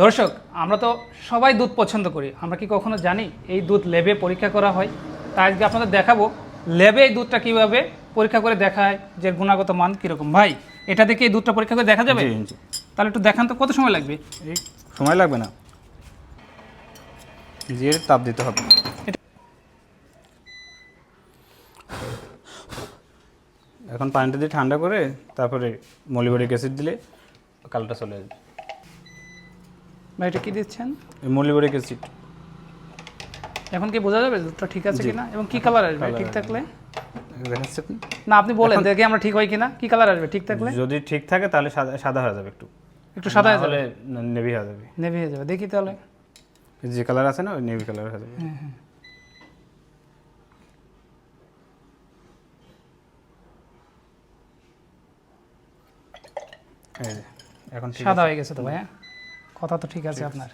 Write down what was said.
দর্শক আমরা তো সবাই দুধ পছন্দ করি। আমরা কি কখনো জানি এই দুধ লেবে পরীক্ষা করা হয়? তাই আজকে আপনাদের দেখাবো লেবে এই দুধটা কীভাবে পরীক্ষা করে দেখায় যে গুণাগত মান কীরকম। ভাই এটা দেখে এই দুধটা পরীক্ষা করে দেখা যাবে। তাহলে একটু দেখান তো কত সময় লাগবে? এই সময় লাগবে না। জিয়ের তাপ দিতে হবে। এখন পানিটা দিয়ে ঠান্ডা করে তারপরে মলিবরিক অ্যাসিড দিলে কালারটা চলে যাবে ভাই এটা কি দিচ্ছেন? মলিবরিক অ্যাসিড এখন কি বোঝা যাবে দুধটা ঠিক আছে কিনা? এবং কি কালার আসবে? ঠিক থাকলে? না আপনি বলেন দেখি আমরা ঠিক হয় কিনা। কি কালার আসবে? ঠিক থাকলে? যদি ঠিক থাকে তাহলে সাদা হয়ে যাবে একটু। একটু সাদা হয়ে যাবে? নেভি হয়ে যাবে। নেভি হয়ে যাবে। দেখি তাহলে। যে কালার আছে না ওই নেভি কালার হয়ে যাবে। এখন সাদা হয়ে গেছে তো ভাইয়া? কথা তো ঠিক আছে আপনার।